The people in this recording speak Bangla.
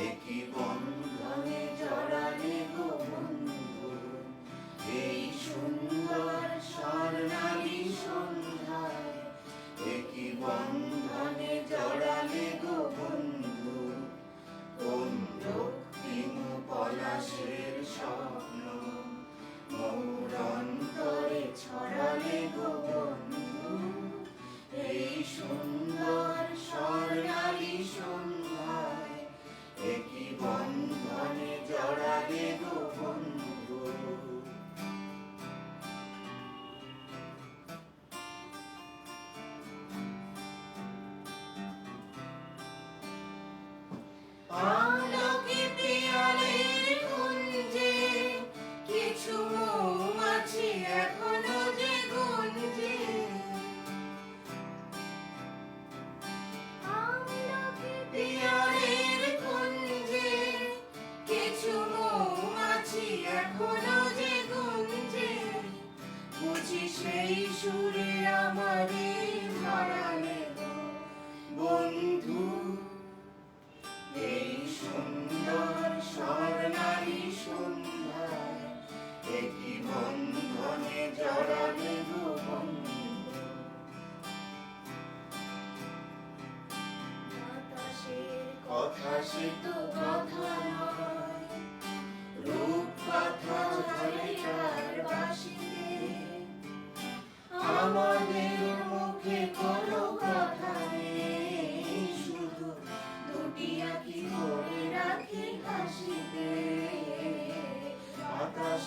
একই বন্ধনে সেই সুরে আমারে হারালে বন্ধু, এই সুন্দর স্বর্ণালী সন্ধ্যায় একটি বন্ধনে জড়ালে কথা সে তো কথা নয়।